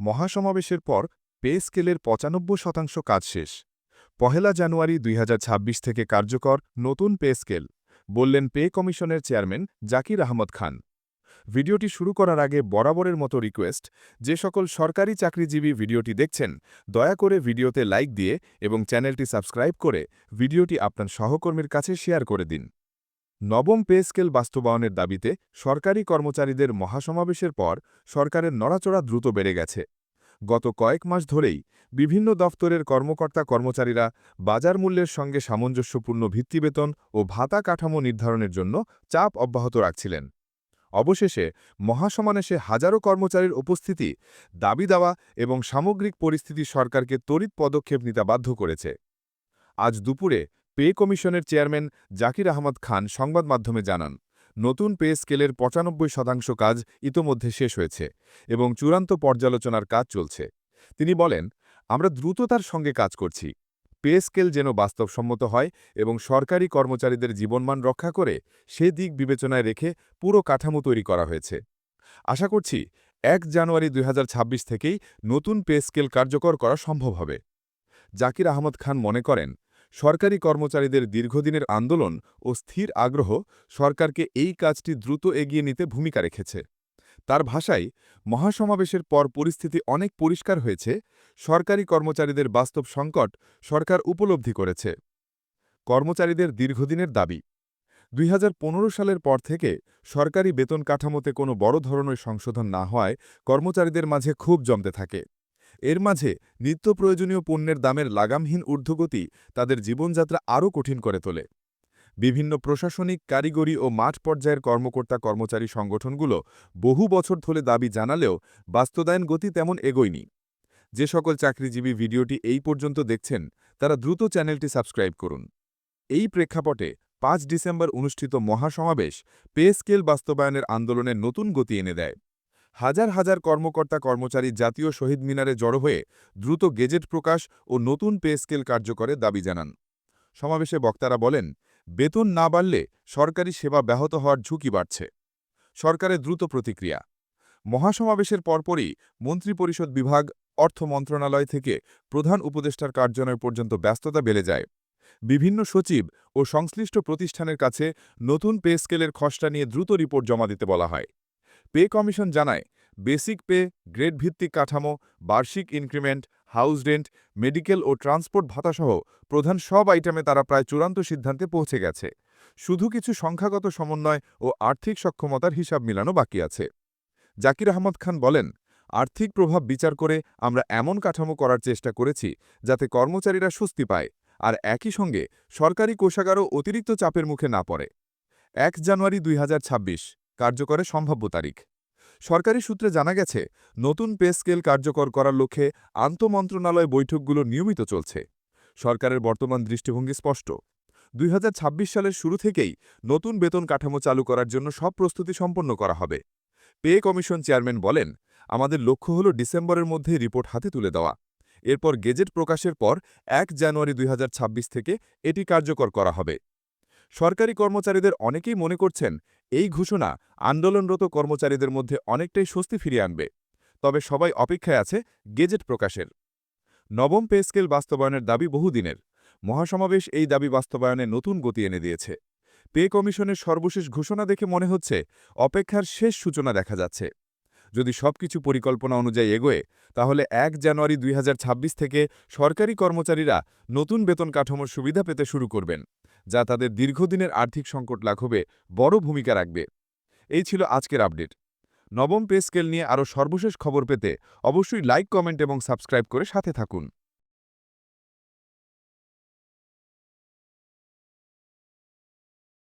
মহাসমাবেশের পর পে স্কেলের পঁচানব্বই শতাংশ কাজ শেষ। পহেলা জানুয়ারি দুই হাজার ছাব্বিশ থেকে কার্যকর নতুন পে স্কেল, বললেন পে কমিশনের চেয়ারম্যান জাকির আহমদ খান। ভিডিওটি শুরু করার আগে বরাবরের মতো রিকোয়েস্ট, যে সকল সরকারি চাকরিজীবী ভিডিওটি দেখছেন, দয়া করে ভিডিওতে লাইক দিয়ে এবং চ্যানেলটি সাবস্ক্রাইব করে ভিডিওটি আপনার সহকর্মীর কাছে শেয়ার করে দিন। নবম পে স্কেল বাস্তবায়নের দাবিতে সরকারি কর্মচারীদের মহাসমাবেশের পর সরকারের নড়াচড়া দ্রুত বেড়ে গেছে। গত কয়েক মাস ধরেই বিভিন্ন দফতরের কর্মকর্তা কর্মচারীরা বাজার মূল্যের সঙ্গে সামঞ্জস্যপূর্ণ ভিত্তিবেতন ও ভাতা কাঠামো নির্ধারণের জন্য চাপ অব্যাহত রাখছিলেন। অবশেষে মহাসমাবেশে হাজারো কর্মচারীর উপস্থিতি, দাবি দেওয়া এবং সামগ্রিক পরিস্থিতি সরকারকে তড়িৎ পদক্ষেপ নিতে বাধ্য করেছে। আজ দুপুরে পে কমিশনের চেয়ারম্যান জাকির আহমদ খান সংবাদ মাধ্যমে জানান, নতুন পে স্কেলের পঁচানব্বই শতাংশ কাজ ইতোমধ্যে শেষ হয়েছে এবং চূড়ান্ত পর্যালোচনার কাজ চলছে। তিনি বলেন, আমরা দ্রুততার সঙ্গে কাজ করছি। পে স্কেল যেন বাস্তবসম্মত হয় এবং সরকারি কর্মচারীদের জীবনমান রক্ষা করে সে দিক বিবেচনায় রেখে পুরো কাঠামো তৈরি করা হয়েছে। আশা করছি এক জানুয়ারি দুই হাজার ছাব্বিশ থেকেই নতুন পে স্কেল কার্যকর করা সম্ভব হবে। জাকির আহমদ খান মনে করেন সরকারি কর্মচারীদের দীর্ঘদিনের আন্দোলন ও স্থির আগ্রহ সরকারকে এই কাজটি দ্রুত এগিয়ে নিতে ভূমিকা রেখেছে। তার ভাষায়, মহাসমাবেশের পর পরিস্থিতি অনেক পরিষ্কার হয়েছে, সরকারি কর্মচারীদের বাস্তব সংকট সরকার উপলব্ধি করেছে। কর্মচারীদের দীর্ঘদিনের দাবি, দুই হাজার পনেরো সালের পর থেকে সরকারি বেতন কাঠামোতে কোনো বড় ধরনের সংশোধন না হওয়ায় কর্মচারীদের মাঝে খুব জমতে থাকে। এর মাঝে নিত্য প্রয়োজনীয় পণ্যের দামের লাগামহীন ঊর্ধ্বগতি তাদের জীবনযাত্রা আরও কঠিন করে তোলে। বিভিন্ন প্রশাসনিক, কারিগরি ও মাঠ পর্যায়ের কর্মকর্তা কর্মচারী সংগঠনগুলো বহু বছর ধরে দাবি জানালেও বাস্তবায়ন গতি তেমন এগোয়নি। যে সকল চাকরিজীবী ভিডিওটি এই পর্যন্ত দেখছেন, তারা দ্রুত চ্যানেলটি সাবস্ক্রাইব করুন। এই প্রেক্ষাপটে পাঁচ ডিসেম্বর অনুষ্ঠিত মহাসমাবেশ পে স্কেল বাস্তবায়নের আন্দোলনের নতুন গতি এনে দেয়। হাজার হাজার কর্মকর্তা কর্মচারী জাতীয় শহীদ মিনারে জড়ো হয়ে দ্রুত গেজেট প্রকাশ ও নতুন পে স্কেল কার্যকরের দাবি জানান। সমাবেশে বক্তারা বলেন, বেতন না বাড়লে সরকারি সেবা ব্যাহত হওয়ার ঝুঁকি বাড়ছে। সরকারের দ্রুত প্রতিক্রিয়া। মহাসমাবেশের পরপরই মন্ত্রিপরিষদ বিভাগ, অর্থ মন্ত্রণালয় থেকে প্রধান উপদেষ্টার কার্যালয় পর্যন্ত ব্যস্ততা বেড়ে যায়। বিভিন্ন সচিব ও সংশ্লিষ্ট প্রতিষ্ঠানের কাছে নতুন পে স্কেলের খসড়া নিয়ে দ্রুত রিপোর্ট জমা দিতে বলা হয়। পে কমিশন জানায়, বেসিক পে গ্রেড ভিত্তিক কাঠামো, বার্ষিক ইনক্রিমেন্ট, হাউস রেন্ট, মেডিকেল ও ট্রান্সপোর্ট ভাতাসহ প্রধান সব আইটেমে তারা প্রায় চূড়ান্ত সিদ্ধান্তে পৌঁছে গেছে। শুধু কিছু সংখ্যাগত সমন্বয় ও আর্থিক সক্ষমতার হিসাব মিলানো বাকি আছে। জাকির আহমদ খান বলেন, আর্থিক প্রভাব বিচার করে আমরা এমন কাঠামো করার চেষ্টা করেছি যাতে কর্মচারীরা স্বস্তি পায় আর একই সঙ্গে সরকারি কোষাগারও অতিরিক্ত চাপের মুখে না পড়ে। এক জানুয়ারি দুই হাজার ছাব্বিশ কার্যকরে সম্ভাব্য তারিখ। সরকারি সূত্রে জানা গেছে, নতুন পে স্কেল কার্যকর করার লক্ষ্যে আন্তমন্ত্রণালয় বৈঠকগুলো নিয়মিত চলছে। সরকারের বর্তমান দৃষ্টিভঙ্গি স্পষ্ট। দুই হাজার ছাব্বিশ সালের শুরু থেকেই নতুন বেতন কাঠামো চালু করার জন্য সব প্রস্তুতি সম্পন্ন করা হবে। পে কমিশন চেয়ারম্যান বলেন, আমাদের লক্ষ্য হল ডিসেম্বরের মধ্যে রিপোর্ট হাতে তুলে দেওয়া। এরপর গেজেট প্রকাশের পর এক জানুয়ারি দুই হাজার ছাব্বিশ থেকে এটি কার্যকর করা হবে। সরকারি কর্মচারীদের অনেকেই মনে করছেন এই ঘোষণা আন্দোলনরত কর্মচারীদের মধ্যে অনেকটাই স্বস্তি ফিরিয়ে আনবে। তবে সবাই অপেক্ষায় আছে গেজেট প্রকাশের। নবম পে স্কেল বাস্তবায়নের দাবি বহুদিনের। মহাসমাবেশ এই দাবি বাস্তবায়নে নতুন গতি এনে দিয়েছে। পে কমিশনের সর্বশেষ ঘোষণা দেখে মনে হচ্ছে অপেক্ষার শেষ সূচনা দেখা যাচ্ছে। যদি সবকিছু পরিকল্পনা অনুযায়ী এগোয়, তাহলে এক জানুয়ারি দুই হাজার ছাব্বিশ থেকে সরকারি কর্মচারীরা নতুন বেতন কাঠামোর সুবিধা পেতে শুরু করবেন। যা তাদের দীর্ঘদিনের আর্থিক সংকট লাঘবে বড় ভূমিকা রাখবে। এই ছিল আজকের আপডেট। নবম পে স্কেল নিয়ে আরও সর্বশেষ খবর পেতে অবশ্যই লাইক, কমেন্ট এবং সাবস্ক্রাইব করে সাথে থাকুন।